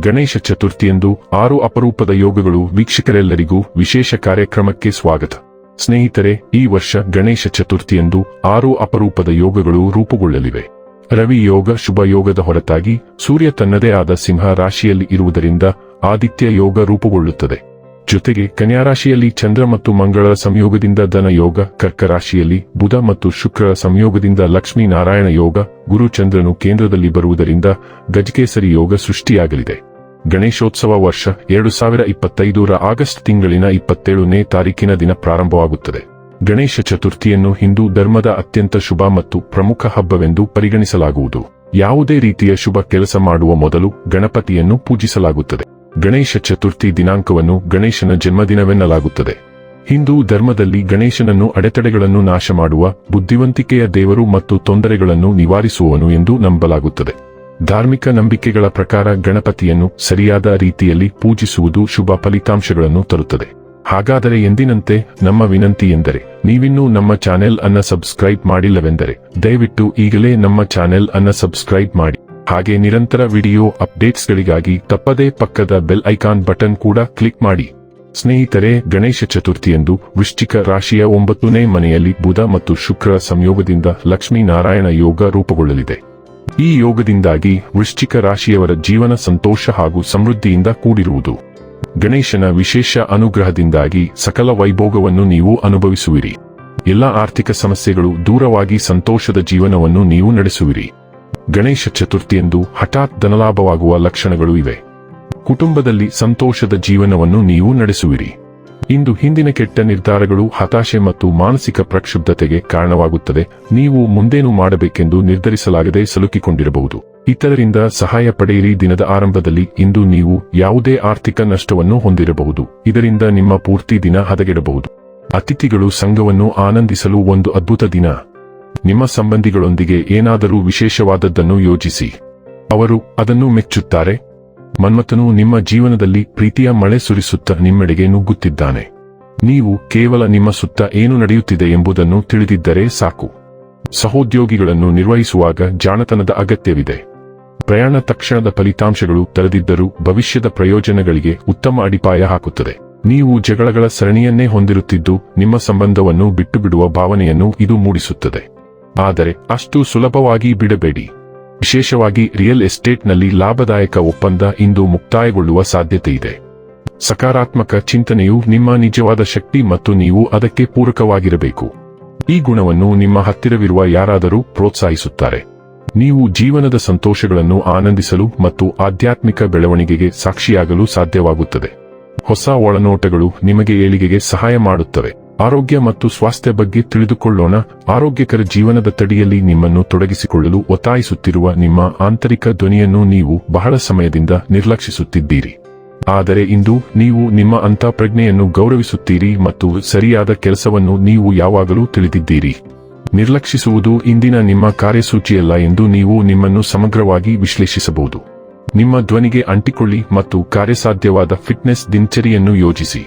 ಗಣೇಶ ಚತುರ್ಥಿಯಂದು ಆರು ಅಪರೂಪದ ಯೋಗಗಳು ವೀಕ್ಷಕರೆಲ್ಲರಿಗೂ ವಿಶೇಷ ಕಾರ್ಯಕ್ರಮಕ್ಕೆ ಸ್ವಾಗತ. ಸ್ನೇಹಿತರೆ, ಈ ವರ್ಷ ಗಣೇಶ ಚತುರ್ಥಿಯಂದು ಆರು ಅಪರೂಪದ ಯೋಗಗಳು ರೂಪುಗೊಳ್ಳಲಿವೆ. ರವಿ ಯೋಗ ಶುಭ ಯೋಗದ ಹೊರತಾಗಿ ಸೂರ್ಯ ತನ್ನದೇ ಆದ ಸಿಂಹ ರಾಶಿಯಲ್ಲಿ ಇರುವುದರಿಂದ ಆದಿತ್ಯ ಯೋಗ ರೂಪುಗೊಳ್ಳುತ್ತದೆ. ಜೊತೆಗೆ ಕನ್ಯಾ ರಾಶಿಯಲ್ಲಿ ಚಂದ್ರ ಮತ್ತು ಮಂಗಳ ಸಂಯೋಗದಿಂದ ಧನ ಯೋಗ ಕರ್ಕ ರಾಶಿಯಲ್ಲಿ ಬುಧ ಮತ್ತು ಶುಕ್ರರ ಸಂಯೋಗದಿಂದ ಲಕ್ಷ್ಮೀ ನಾರಾಯಣ ಯೋಗ, ಗುರು ಚಂದ್ರನು ಕೇಂದ್ರದಲ್ಲಿ ಬರುವುದರಿಂದ ಗಜಕೇಸರಿ ಯೋಗ ಸೃಷ್ಟಿಯಾಗಲಿದೆ. ಗಣೇಶೋತ್ಸವ ವರ್ಷ ಎರಡು ಸಾವಿರ ಇಪ್ಪತ್ತೈದರ ಆಗಸ್ಟ್ ತಿಂಗಳಿನ ಇಪ್ಪತ್ತೇಳನೇ ತಾರೀಕಿನ ದಿನ ಪ್ರಾರಂಭವಾಗುತ್ತದೆ. ಗಣೇಶ ಚತುರ್ಥಿಯನ್ನು ಹಿಂದೂ ಧರ್ಮದ ಅತ್ಯಂತ ಶುಭ ಮತ್ತು ಪ್ರಮುಖ ಹಬ್ಬವೆಂದು ಪರಿಗಣಿಸಲಾಗುವುದು. ಯಾವುದೇ ರೀತಿಯ ಶುಭ ಕೆಲಸ ಮಾಡುವ ಮೊದಲು ಗಣಪತಿಯನ್ನು ಪೂಜಿಸಲಾಗುತ್ತದೆ. ಗಣೇಶ ಚತುರ್ಥಿ ದಿನಾಂಕವನ್ನು ಗಣೇಶನ ಜನ್ಮದಿನವೆನ್ನಲಾಗುತ್ತದೆ. ಹಿಂದೂ ಧರ್ಮದಲ್ಲಿ ಗಣೇಶನನ್ನು ಅಡೆತಡೆಗಳನ್ನು ನಾಶ ಮಾಡುವ ಬುದ್ಧಿವಂತಿಕೆಯ ದೇವರು ಮತ್ತು ತೊಂದರೆಗಳನ್ನು ನಿವಾರಿಸುವವನು ಎಂದು ನಂಬಲಾಗುತ್ತದೆ. ಧಾರ್ಮಿಕ ನಂಬಿಕೆಗಳ ಪ್ರಕಾರ ಗಣಪತಿಯನ್ನು ಸರಿಯಾದ ರೀತಿಯಲ್ಲಿ ಪೂಜಿಸುವುದು ಶುಭ ಫಲಿತಾಂಶಗಳನ್ನು ತರುತ್ತದೆ. ಹಾಗಾದರೆ ಎಂದಿನಂತೆ ನಮ್ಮ ವಿನಂತಿ ಎಂದರೆ, ನೀವಿನ್ನೂ ನಮ್ಮ ಚಾನೆಲ್ ಅನ್ನ ಸಬ್ಸ್ಕ್ರೈಬ್ ಮಾಡಿಲ್ಲವೆಂದರೆ, ದಯವಿಟ್ಟು ಈಗಲೇ ನಮ್ಮ ಚಾನೆಲ್ ಅನ್ನ ಸಬ್ಸ್ಕ್ರೈಬ್ ಮಾಡಿ. ಹಾಗೆ ನಿರಂತರ ವಿಡಿಯೋ ಅಪ್ಡೇಟ್ಸ್ಗಳಿಗಾಗಿ ತಪ್ಪದೇ ಪಕ್ಕದ ಬೆಲ್ ಐಕಾನ್ ಬಟನ್ ಕೂಡ ಕ್ಲಿಕ್ ಮಾಡಿ. ಸ್ನೇಹಿತರೆ, ಗಣೇಶ ಚತುರ್ಥಿಯಂದು ವೃಶ್ಚಿಕ ರಾಶಿಯ ಒಂಬತ್ತನೇ ಮನೆಯಲ್ಲಿ ಬುಧ ಮತ್ತು ಶುಕ್ರ ಸಂಯೋಗದಿಂದ ಲಕ್ಷ್ಮೀನಾರಾಯಣ ಯೋಗ ರೂಪುಗೊಳ್ಳಲಿದೆ. ಈ ಯೋಗದಿಂದಾಗಿ ವೃಶ್ಚಿಕ ರಾಶಿಯವರ ಜೀವನ ಸಂತೋಷ ಹಾಗೂ ಸಮೃದ್ಧಿಯಿಂದ ಕೂಡಿರುವುದು. ಗಣೇಶನ ವಿಶೇಷ ಅನುಗ್ರಹದಿಂದಾಗಿ ಸಕಲ ವೈಭೋಗವನ್ನು ನೀವು ಅನುಭವಿಸುವಿರಿ. ಎಲ್ಲಾ ಆರ್ಥಿಕ ಸಮಸ್ಯೆಗಳು ದೂರವಾಗಿ ಸಂತೋಷದ ಜೀವನವನ್ನು ನೀವು ನಡೆಸುವಿರಿ. ಗಣೇಶ ಚತುರ್ಥಿಯಂದು ಹಠಾತ್ ಧನಲಾಭವಾಗುವ ಲಕ್ಷಣಗಳು ಇವೆ. ಕುಟುಂಬದಲ್ಲಿ ಸಂತೋಷದ ಜೀವನವನ್ನು ನೀವು ನಡೆಸುವಿರಿ. ಇಂದು ಹಿಂದಿನ ಕೆಟ್ಟ ನಿರ್ಧಾರಗಳು ಹತಾಶೆ ಮತ್ತು ಮಾನಸಿಕ ಪ್ರಕ್ಷುಬ್ಧತೆಗೆ ಕಾರಣವಾಗುತ್ತದೆ. ನೀವು ಮುಂದೇನು ಮಾಡಬೇಕೆಂದು ನಿರ್ಧರಿಸಲಾಗದೆ ಸಲುಕಿಕೊಂಡಿರಬಹುದು. ಇತರರಿಂದ ಸಹಾಯ ಪಡೆಯಿರಿ. ದಿನದ ಆರಂಭದಲ್ಲಿ ಇಂದು ನೀವು ಯಾವುದೇ ಆರ್ಥಿಕ ನಷ್ಟವನ್ನು ಹೊಂದಿರಬಹುದು. ಇದರಿಂದ ನಿಮ್ಮ ಪೂರ್ತಿ ದಿನ ಹದಗೆಡಬಹುದು. ಅತಿಥಿಗಳು ಸಂಘವನ್ನು ಆನಂದಿಸಲು ಒಂದು ಅದ್ಭುತ ದಿನ. ನಿಮ್ಮ ಸಂಬಂಧಿಗಳೊಂದಿಗೆ ಏನಾದರೂ ವಿಶೇಷವಾದದ್ದನ್ನು ಯೋಚಿಸಿ. ಅವರು ಅದನ್ನು ಮೆಚ್ಚುತ್ತಾರೆ. ಮನ್ಮಥನು ನಿಮ್ಮ ಜೀವನದಲ್ಲಿ ಪ್ರೀತಿಯ ಮಳೆ ಸುರಿಸುತ್ತ ನಿಮ್ಮೆಡೆಗೆ ನುಗ್ಗುತ್ತಿದ್ದಾನೆ. ನೀವು ಕೇವಲ ನಿಮ್ಮ ಸುತ್ತ ಏನು ನಡೆಯುತ್ತಿದೆ ಎಂಬುದನ್ನು ತಿಳಿದಿದ್ದರೆ ಸಾಕು. ಸಹೋದ್ಯೋಗಿಗಳನ್ನು ನಿರ್ವಹಿಸುವಾಗ ಜಾಣತನದ ಅಗತ್ಯವಿದೆ. ಪ್ರಯಾಣ ತಕ್ಷಣದ ಫಲಿತಾಂಶಗಳು ತರದಿದ್ದರೂ ಭವಿಷ್ಯದ ಪ್ರಯೋಜನಗಳಿಗೆ ಉತ್ತಮ ಅಡಿಪಾಯ ಹಾಕುತ್ತದೆ. ನೀವು ಜಗಳಗಳ ಸರಣಿಯನ್ನೇ ಹೊಂದಿರುತ್ತಿದ್ದು ನಿಮ್ಮ ಸಂಬಂಧವನ್ನು ಬಿಟ್ಟುಬಿಡುವ ಭಾವನೆಯನ್ನು ಇದು ಮೂಡಿಸುತ್ತದೆ. ಆದರೆ ಅಷ್ಟು ಸುಲಭವಾಗಿ ಬಿಡಬೇಡಿ. ವಿಶೇಷವಾಗಿ ರಿಯಲ್ ಎಸ್ಟೇಟ್ನಲ್ಲಿ ಲಾಭದಾಯಕ ಒಪ್ಪಂದ ಇಂದು ಮುಕ್ತಾಯಗೊಳ್ಳುವ ಸಾಧ್ಯತೆ ಇದೆ. ಸಕಾರಾತ್ಮಕ ಚಿಂತನೆಯು ನಿಮ್ಮ ನಿಜವಾದ ಶಕ್ತಿ ಮತ್ತು ನೀವು ಅದಕ್ಕೆ ಪೂರಕವಾಗಿರಬೇಕು. ಈ ಗುಣವನ್ನು ನಿಮ್ಮ ಹತ್ತಿರವಿರುವ ಯಾರಾದರೂ ಪ್ರೋತ್ಸಾಹಿಸುತ್ತಾರೆ. ನೀವು ಜೀವನದ ಸಂತೋಷಗಳನ್ನು ಆನಂದಿಸಲು ಮತ್ತು ಆಧ್ಯಾತ್ಮಿಕ ಬೆಳವಣಿಗೆಗೆ ಸಾಕ್ಷಿಯಾಗಲು ಸಾಧ್ಯವಾಗುತ್ತದೆ. ಹೊಸ ಒಳನೋಟಗಳು ನಿಮಗೆ ಏಳಿಗೆಗೆ ಸಹಾಯ ಮಾಡುತ್ತವೆ. ಆರೋಗ್ಯ ಮತ್ತು ಸ್ವಾಸ್ಥ್ಯ ಬಗ್ಗೆ ತಿಳಿದುಕೊಳ್ಳೋಣ. ಆರೋಗ್ಯಕರ ಜೀವನದ ತಡಿಯಲ್ಲಿ ನಿಮ್ಮನ್ನು ತೊಡಗಿಸಿಕೊಳ್ಳಲು ಒತ್ತಾಯಿಸುತ್ತಿರುವ ನಿಮ್ಮ ಆಂತರಿಕ ಧ್ವನಿಯನ್ನು ನೀವು ಬಹಳ ಸಮಯದಿಂದ ನಿರ್ಲಕ್ಷಿಸುತ್ತಿದ್ದೀರಿ. ಆದರೆ ಇಂದು ನೀವು ನಿಮ್ಮ ಅಂತಃಪ್ರಜ್ಞೆಯನ್ನು ಗೌರವಿಸುತ್ತೀರಿ ಮತ್ತು ಸರಿಯಾದ ಕೆಲಸವನ್ನು ನೀವು ಯಾವಾಗಲೂ ತಿಳಿದಿದ್ದೀರಿ. ನಿರ್ಲಕ್ಷಿಸುವುದು ಇಂದಿನ ನಿಮ್ಮ ಕಾರ್ಯಸೂಚಿಯಲ್ಲ ಎಂದು ನೀವು ನಿಮ್ಮನ್ನು ಸಮಗ್ರವಾಗಿ ವಿಶ್ಲೇಷಿಸಬಹುದು. ನಿಮ್ಮ ಧ್ವನಿಗೆ ಅಂಟಿಕೊಳ್ಳಿ ಮತ್ತು ಕಾರ್ಯಸಾಧ್ಯವಾದ ಫಿಟ್ನೆಸ್ ದಿನಚರಿಯನ್ನು ಯೋಜಿಸಿ.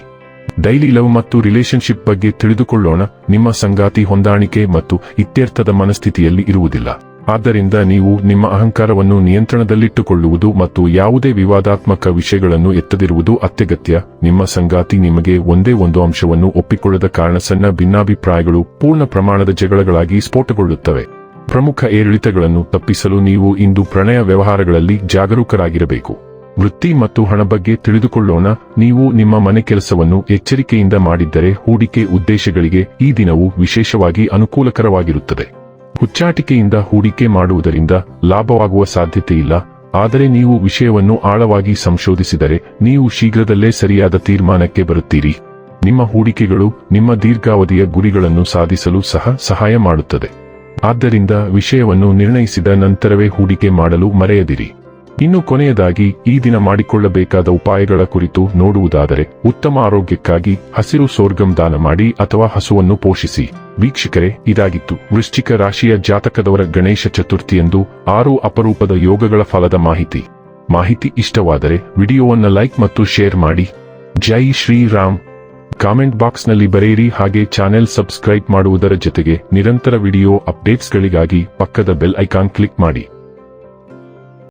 ಡೈಲಿ ಲವ್ ಮತ್ತು ರಿಲೇಶನ್ಶಿಪ್ ಬಗ್ಗೆ ತಿಳಿದುಕೊಳ್ಳೋಣ. ನಿಮ್ಮ ಸಂಗಾತಿ ಹೊಂದಾಣಿಕೆ ಮತ್ತು ಇತ್ಯರ್ಥದ ಮನಸ್ಥಿತಿಯಲ್ಲಿ ಇರುವುದಿಲ್ಲ. ಆದ್ದರಿಂದ ನೀವು ನಿಮ್ಮ ಅಹಂಕಾರವನ್ನು ನಿಯಂತ್ರಣದಲ್ಲಿಟ್ಟುಕೊಳ್ಳುವುದು ಮತ್ತು ಯಾವುದೇ ವಿವಾದಾತ್ಮಕ ವಿಷಯಗಳನ್ನು ಎತ್ತದಿರುವುದು ಅತ್ಯಗತ್ಯ. ನಿಮ್ಮ ಸಂಗಾತಿ ನಿಮಗೆ ಒಂದೇ ಒಂದು ಅಂಶವನ್ನು ಒಪ್ಪಿಕೊಳ್ಳದ ಕಾರಣ ಸಣ್ಣ ಭಿನ್ನಾಭಿಪ್ರಾಯಗಳು ಪೂರ್ಣ ಪ್ರಮಾಣದ ಜಗಳಗಳಾಗಿ ಸ್ಫೋಟಗೊಳ್ಳುತ್ತವೆ. ಪ್ರಮುಖ ಏರಿಳಿತಗಳನ್ನು ತಪ್ಪಿಸಲು ನೀವು ಇಂದು ಪ್ರಣಯ ವ್ಯವಹಾರಗಳಲ್ಲಿ ಜಾಗರೂಕರಾಗಿರಬೇಕು. ವೃತ್ತಿ ಮತ್ತು ಹಣ ಬಗ್ಗೆ ತಿಳಿದುಕೊಳ್ಳೋಣ. ನೀವು ನಿಮ್ಮ ಮನೆ ಕೆಲಸವನ್ನು ಎಚ್ಚರಿಕೆಯಿಂದ ಮಾಡಿದ್ದರೆ ಹೂಡಿಕೆ ಉದ್ದೇಶಗಳಿಗೆ ಈ ದಿನವು ವಿಶೇಷವಾಗಿ ಅನುಕೂಲಕರವಾಗಿರುತ್ತದೆ. ಹುಚ್ಚಾಟಿಕೆಯಿಂದ ಹೂಡಿಕೆ ಮಾಡುವುದರಿಂದ ಲಾಭವಾಗುವ ಸಾಧ್ಯತೆಯಿಲ್ಲ. ಆದರೆ ನೀವು ವಿಷಯವನ್ನು ಆಳವಾಗಿ ಸಂಶೋಧಿಸಿದರೆ ನೀವು ಶೀಘ್ರದಲ್ಲೇ ಸರಿಯಾದ ತೀರ್ಮಾನಕ್ಕೆ ಬರುತ್ತೀರಿ. ನಿಮ್ಮ ಹೂಡಿಕೆಗಳು ನಿಮ್ಮ ದೀರ್ಘಾವಧಿಯ ಗುರಿಗಳನ್ನು ಸಾಧಿಸಲು ಸಹ ಸಹಾಯ ಮಾಡುತ್ತದೆ. ಆದ್ದರಿಂದ ವಿಷಯವನ್ನು ನಿರ್ಣಯಿಸಿದ ನಂತರವೇ ಹೂಡಿಕೆ ಮಾಡಲು ಮರೆಯದಿರಿ. ಇನ್ನು ಕೊನೆಯದಾಗಿ ಈ ದಿನ ಮಾಡಿಕೊಳ್ಳಬೇಕಾದ ಉಪಾಯಗಳ ಕುರಿತು ನೋಡುವುದಾದರೆ ಉತ್ತಮ ಆರೋಗ್ಯಕ್ಕಾಗಿ ಹಸಿರು ಸೋರ್ಗಂ ದಾನ ಮಾಡಿ ಅಥವಾ ಹಸುವನ್ನು ಪೋಷಿಸಿ. ವೀಕ್ಷಕರೇ, ಇದಾಗಿತ್ತು. ವೃಶ್ಚಿಕ ರಾಶಿಯ ಜಾತಕದವರ ಗಣೇಶ ಚತುರ್ಥಿಯಂದು ಆರು ಅಪರೂಪದ ಯೋಗಗಳ ಫಲದ ಮಾಹಿತಿ. ಮಾಹಿತಿ ಇಷ್ಟವಾದರೆ ವಿಡಿಯೋವನ್ನು ಲೈಕ್ ಮತ್ತು ಶೇರ್ ಮಾಡಿ. ಜೈ ಶ್ರೀರಾಮ್. ಕಾಮೆಂಟ್ ಬಾಕ್ಸ್ನಲ್ಲಿ ಬರೆಯಿರಿ ಹಾಗೆ ಚಾನೆಲ್ ಸಬ್ಸ್ಕ್ರೈಬ್ ಮಾಡುವುದರ ಜೊತೆಗೆ ನಿರಂತರ ವಿಡಿಯೋ ಅಪ್ಡೇಟ್ಸ್ಗಳಿಗಾಗಿ ಪಕ್ಕದ ಬೆಲ್ ಐಕಾನ್ ಕ್ಲಿಕ್ ಮಾಡಿ.